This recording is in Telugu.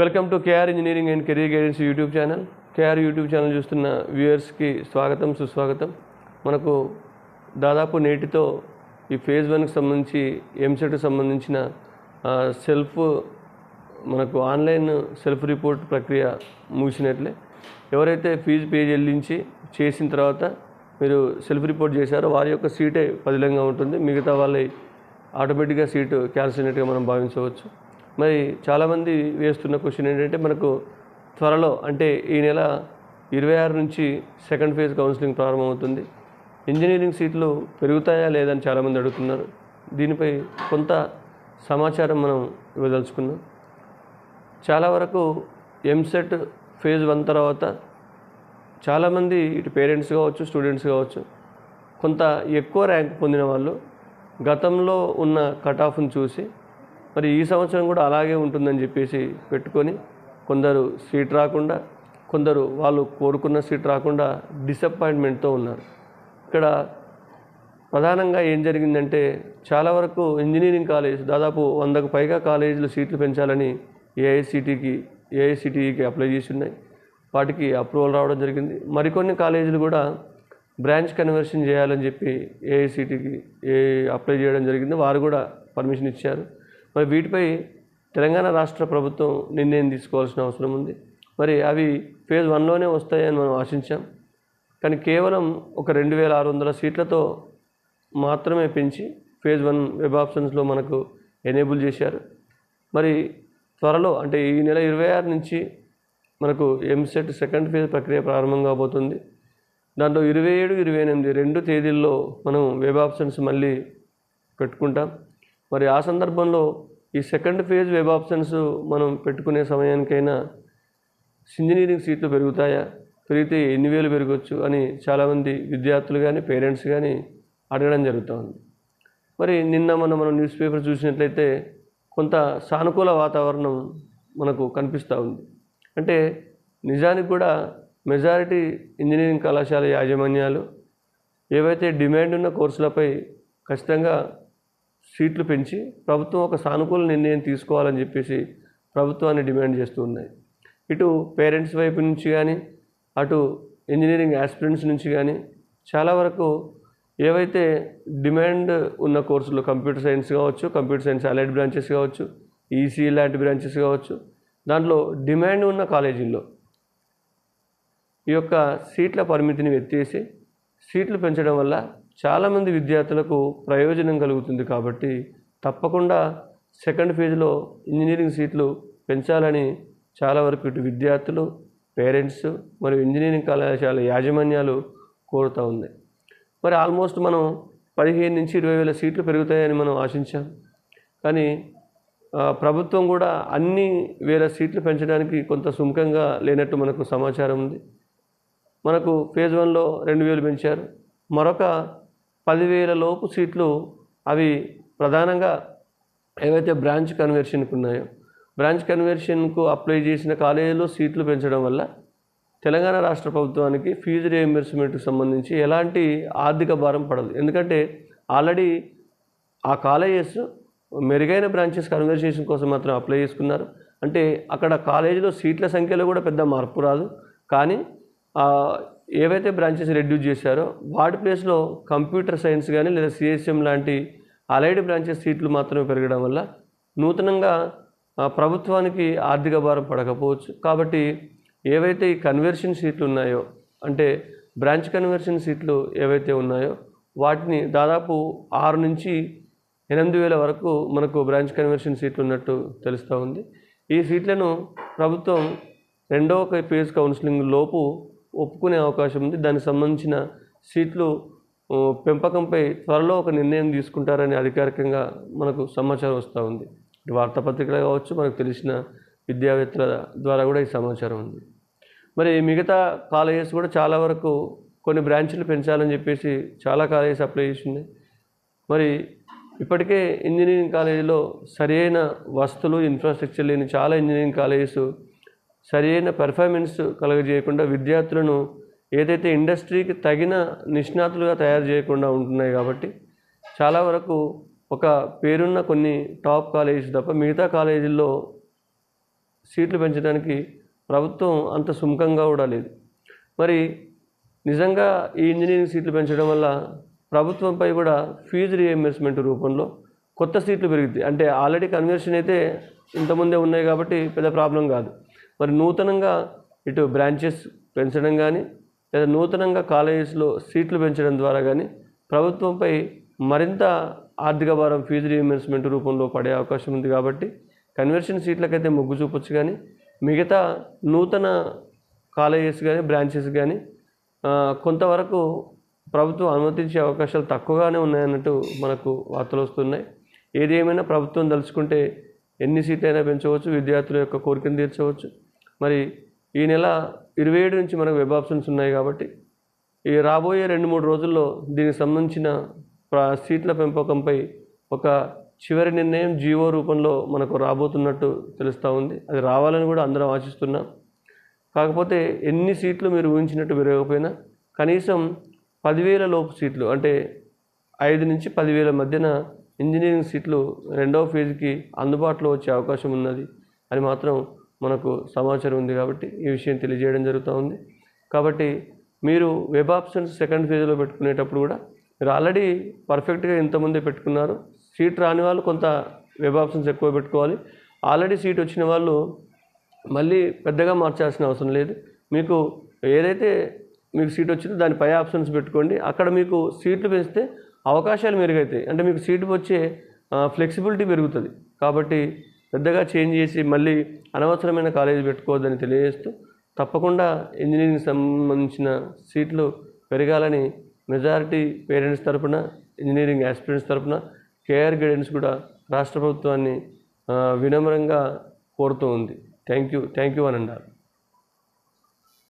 Welcome to KR engineering and career guidance YouTube channel. KR YouTube channel చూస్తున్న వ్యూయర్స్కి స్వాగతం సుస్వాగతం. మనకు దాదాపు నేటితో ఈ ఫేజ్ వన్కి సంబంధించి ఎంసెట్కి సంబంధించిన సెల్ఫ్ మనకు ఆన్లైన్ సెల్ఫ్ రిపోర్ట్ ప్రక్రియ ముగిసినట్లే. ఎవరైతే ఫీజు పే చెల్లించి చేసిన తర్వాత మీరు సెల్ఫ్ రిపోర్ట్ చేశారో వారి యొక్క సీటే పదిలంగా ఉంటుంది. మిగతా వాళ్ళ ఆటోమేటిక్గా సీటు క్యాన్సిల్ అయినట్టుగా మనం భావించవచ్చు. మరి చాలామంది వేస్తున్న క్వశ్చన్ ఏంటంటే మనకు త్వరలో అంటే ఈ నెల ఇరవై ఆరు నుంచి సెకండ్ ఫేజ్ కౌన్సిలింగ్ ప్రారంభమవుతుంది. ఇంజనీరింగ్ సీట్లు పెరుగుతాయా లేదని చాలామంది అడుగుతున్నారు. దీనిపై కొంత సమాచారం మనం ఇవ్వదలుచుకున్నాం. చాలా వరకు ఎంసెట్ ఫేజ్ వన్ తర్వాత చాలామంది ఇటు పేరెంట్స్ కావచ్చు స్టూడెంట్స్ కావచ్చు కొంత ఎక్కువ ర్యాంక్ పొందిన వాళ్ళు గతంలో ఉన్న కట్ ఆఫ్ను చూసి మరి ఈ సంవత్సరం కూడా అలాగే ఉంటుందని చెప్పేసి పెట్టుకొని కొందరు సీట్ రాకుండా కొందరు వాళ్ళు కోరుకున్న సీట్ రాకుండా డిసప్పాయింట్మెంట్తో ఉన్నారు. ఇక్కడ ప్రధానంగా ఏం జరిగిందంటే చాలా వరకు ఇంజనీరింగ్ కాలేజ్ దాదాపు వందకు పైగా కాలేజీలు సీట్లు పెంచాలని ఏఐసిటికి ఏఐసిటికి అప్లై చేసి ఉన్నాయి. వాటికి అప్రూవల్ రావడం జరిగింది. మరికొన్ని కాలేజీలు కూడా బ్రాంచ్ కన్వర్షన్ చేయాలని చెప్పి ఏఐసిటికి ఏ అప్లై చేయడం జరిగింది. వారు కూడా పర్మిషన్ ఇచ్చారు. మరి వీటిపై తెలంగాణ రాష్ట్ర ప్రభుత్వం నిర్ణయం తీసుకోవాల్సిన అవసరం ఉంది. మరి అవి ఫేజ్ వన్లోనే వస్తాయని మనం ఆశించాం. కానీ కేవలం ఒక రెండు వేల ఆరు వందల సీట్లతో మాత్రమే పెంచి ఫేజ్ వన్ వెబ్ ఆప్షన్స్లో మనకు ఎనేబుల్ చేశారు. మరి త్వరలో అంటే ఈ నెల ఇరవై ఆరు నుంచి మనకు ఎంసెట్ సెకండ్ ఫేజ్ ప్రక్రియ ప్రారంభం కాబోతుంది. దాంట్లో ఇరవై ఏడు ఇరవై ఎనిమిది రెండు తేదీల్లో మనం వెబ్ ఆప్షన్స్ మళ్ళీ పెట్టుకుంటాం. మరి ఆ సందర్భంలో ఈ సెకండ్ ఫేజ్ వెబ్ ఆప్షన్స్ మనం పెట్టుకునే సమయానికైనా ఇంజనీరింగ్ సీట్లు పెరుగుతాయా? పెరిగితే ఎన్ని వేలు పెరగవచ్చు అని చాలామంది విద్యార్థులు కానీ పేరెంట్స్ కానీ అడగడం జరుగుతుంది. మరి నిన్న మొన్న మనం న్యూస్ పేపర్ చూసినట్లయితే కొంత సానుకూల వాతావరణం మనకు కనిపిస్తూ ఉంది. అంటే నిజానికి కూడా మెజారిటీ ఇంజనీరింగ్ కళాశాల యాజమాన్యాలు ఏవైతే డిమాండ్ ఉన్న కోర్సులపై ఖచ్చితంగా సీట్లు పెంచి ప్రభుత్వం ఒక సానుకూల నిర్ణయం తీసుకోవాలని చెప్పేసి ప్రభుత్వాన్ని డిమాండ్ చేస్తూ ఉన్నాయి. ఇటు పేరెంట్స్ వైపు నుంచి కానీ అటు ఇంజనీరింగ్ ఆస్పిరెంట్స్ నుంచి కానీ చాలా వరకు ఏవైతే డిమాండ్ ఉన్న కోర్సులు కంప్యూటర్ సైన్స్ కావచ్చు కంప్యూటర్ సైన్స్ అలైడ్ బ్రాంచెస్ కావచ్చు ఈసీ లాంటి బ్రాంచెస్ కావచ్చు దాంట్లో డిమాండ్ ఉన్న కాలేజీల్లో ఈ యొక్క సీట్ల పరిమితిని ఎత్తేసి సీట్లు పెంచడం వల్ల చాలామంది విద్యార్థులకు ప్రయోజనం కలుగుతుంది కాబట్టి తప్పకుండా సెకండ్ ఫేజ్లో ఇంజనీరింగ్ సీట్లు పెంచాలని చాలా వరకు ఇటు విద్యార్థులు పేరెంట్స్ మరియు ఇంజనీరింగ్ కళాశాల యాజమాన్యాలు కోరుతూ ఉంది. మరి ఆల్మోస్ట్ మనం పదిహేను నుంచి ఇరవై వేల సీట్లు పెరుగుతాయని మనం ఆశించాం. కానీ ప్రభుత్వం కూడా అన్ని వేల సీట్లు పెంచడానికి కొంత సుముఖంగా లేనట్టు మనకు సమాచారం ఉంది. మనకు ఫేజ్ వన్లో రెండు వేలు పెంచారు. మరొక పదివేల లోపు సీట్లు అవి ప్రధానంగా ఏవైతే బ్రాంచ్ కన్వర్షన్కి ఉన్నాయో బ్రాంచ్ కన్వర్షన్కు అప్లై చేసిన కాలేజీలో సీట్లు పెంచడం వల్ల తెలంగాణ రాష్ట్ర ప్రభుత్వానికి ఫీజు రియంబర్స్మెంట్కి సంబంధించి ఎలాంటి ఆర్థిక భారం పడదు. ఎందుకంటే ఆల్రెడీ ఆ కాలేజెస్ మెరుగైన బ్రాంచెస్ కన్వర్సేషన్ కోసం మాత్రం అప్లై చేసుకున్నారు. అంటే అక్కడ కాలేజీలో సీట్ల సంఖ్యలో కూడా పెద్ద మార్పు రాదు. కానీ ఏవైతే బ్రాంచెస్ రెడ్యూస్ చేశారో వాటి ప్లేస్లో కంప్యూటర్ సైన్స్ కానీ లేదా సిఎస్ఎం లాంటి అలైడ్ బ్రాంచెస్ సీట్లు మాత్రమే పెరగడం వల్ల నూతనంగా ప్రభుత్వానికి ఆర్థిక భారం పడకపోవచ్చు. కాబట్టి ఏవైతే ఈ కన్వర్షన్ సీట్లు ఉన్నాయో అంటే బ్రాంచ్ కన్వర్షన్ సీట్లు ఏవైతే ఉన్నాయో వాటిని దాదాపు ఆరు నుంచి ఎనిమిది వేల వరకు మనకు బ్రాంచ్ కన్వర్షన్ సీట్లు ఉన్నట్టు తెలుస్తూ ఉంది. ఈ సీట్లను ప్రభుత్వం రెండవ పేజ్ కౌన్సిలింగ్ లోపు ఒప్పుకునే అవకాశం ఉంది. దానికి సంబంధించిన సీట్లు పెంపకంపై త్వరలో ఒక నిర్ణయం తీసుకుంటారని అధికారికంగా మనకు సమాచారం వస్తూ ఉంది. వార్తాపత్రికలు కావచ్చు మనకు తెలిసిన విద్యావేత్తల ద్వారా కూడా ఈ సమాచారం ఉంది. మరి మిగతా కాలేజెస్ కూడా చాలా వరకు కొన్ని బ్రాంచ్లు పెంచాలని చెప్పేసి చాలా కాలేజెస్ అప్లై చేసింది. మరి ఇప్పటికే ఇంజనీరింగ్ కాలేజీలో సరైన వస్తువులు ఇన్ఫ్రాస్ట్రక్చర్ లేని చాలా ఇంజనీరింగ్ కాలేజెస్ సరైన పెర్ఫార్మెన్స్ కలగజేయకుండా విద్యార్థులను ఏదైతే ఇండస్ట్రీకి తగిన నిష్ణాతులుగా తయారు చేయకుండా ఉంటున్నాయి కాబట్టి చాలా వరకు ఒక పేరున్న కొన్ని టాప్ కాలేజీస్ తప్ప మిగతా కాలేజీల్లో సీట్లు పెంచడానికి ప్రభుత్వం అంత సుముఖంగా కూడా లేదు. మరి నిజంగా ఈ ఇంజనీరింగ్ సీట్లు పెంచడం వల్ల ప్రభుత్వంపై కూడా ఫీజు రీఎంబర్స్మెంట్ రూపంలో కొత్త సీట్లు పెరుగుతాయి అంటే ఆల్రెడీ కన్వర్షన్ అయితే ఇంతకుముందే ఉన్నాయి కాబట్టి పెద్ద ప్రాబ్లం కాదు. మరి నూతనంగా ఇటు బ్రాంచెస్ పెంచడం కానీ లేదా నూతనంగా కాలేజెస్లో సీట్లు పెంచడం ద్వారా కానీ ప్రభుత్వంపై మరింత ఆర్థిక భారం ఫీజు రీఎంబర్స్మెంట్ రూపంలో పడే అవకాశం ఉంది కాబట్టి కన్వర్షన్ సీట్లకైతే మొగ్గు చూపొచ్చు కానీ మిగతా నూతన కాలేజెస్ కానీ బ్రాంచెస్ కానీ కొంతవరకు ప్రభుత్వం అనుమతించే అవకాశాలు తక్కువగానే ఉన్నాయన్నట్టు మనకు వార్తలు వస్తున్నాయి. ఏది ఏమైనా ప్రభుత్వం తలుచుకుంటే ఎన్ని సీట్లు అయినా పెంచవచ్చు విద్యార్థుల యొక్క కోరికను తీర్చవచ్చు. మరి ఈ నెల ఇరవై ఏడు నుంచి మనకు వెబ్ ఆప్షన్స్ ఉన్నాయి కాబట్టి ఈ రాబోయే రెండు మూడు రోజుల్లో దీనికి సంబంధించిన ప్రా సీట్ల పెంపకంపై ఒక చివరి నిర్ణయం జీవో రూపంలో మనకు రాబోతున్నట్టు తెలుస్తూ ఉంది. అది రావాలని కూడా అందరం ఆశిస్తున్నాం. కాకపోతే ఎన్ని సీట్లు మీరు ఊహించినట్టు పెరగకపోయినా కనీసం పదివేల లోపు సీట్లు అంటే ఐదు నుంచి పదివేల మధ్యన ఇంజనీరింగ్ సీట్లు రెండవ ఫేజ్కి అందుబాటులో వచ్చే అవకాశం ఉన్నది. అని మాత్రం మనకు సమాచారం ఉంది కాబట్టి ఈ విషయం తెలియజేయడం జరుగుతూ ఉంది. కాబట్టి మీరు వెబ్ ఆప్షన్స్ సెకండ్ ఫేజ్లో పెట్టుకునేటప్పుడు కూడా మీరు ఆల్రెడీ పర్ఫెక్ట్గా ఇంతమంది పెట్టుకున్నారు. సీట్ రాని వాళ్ళు కొంత వెబ్ ఆప్షన్స్ ఎక్కువ పెట్టుకోవాలి. ఆల్రెడీ సీట్ వచ్చిన వాళ్ళు మళ్ళీ పెద్దగా మార్చాల్సిన అవసరం లేదు. మీకు ఏదైతే మీకు సీట్ వచ్చిందో దాని పై ఆప్షన్స్ పెట్టుకోండి. అక్కడ మీకు సీట్లు పెంచితే అవకాశాలు మెరుగైతాయి. అంటే మీకు సీటు వచ్చే ఫ్లెక్సిబిలిటీ పెరుగుతుంది. కాబట్టి పెద్దగా చేంజ్ చేసి మళ్ళీ అనవసరమైన కాలేజీ పెట్టుకోవద్దని తెలియజేస్తూ తప్పకుండా ఇంజనీరింగ్ సంబంధించిన సీట్లు పెరగాలని మెజారిటీ పేరెంట్స్ తరపున ఇంజనీరింగ్ ఆస్పిరెంట్స్ తరపున కేఆర్ గైడెన్స్ కూడా రాష్ట్ర ప్రభుత్వాన్ని వినమ్రంగా కోరుతూ ఉంది. Thank you. థ్యాంక్ యూ అని అన్నారు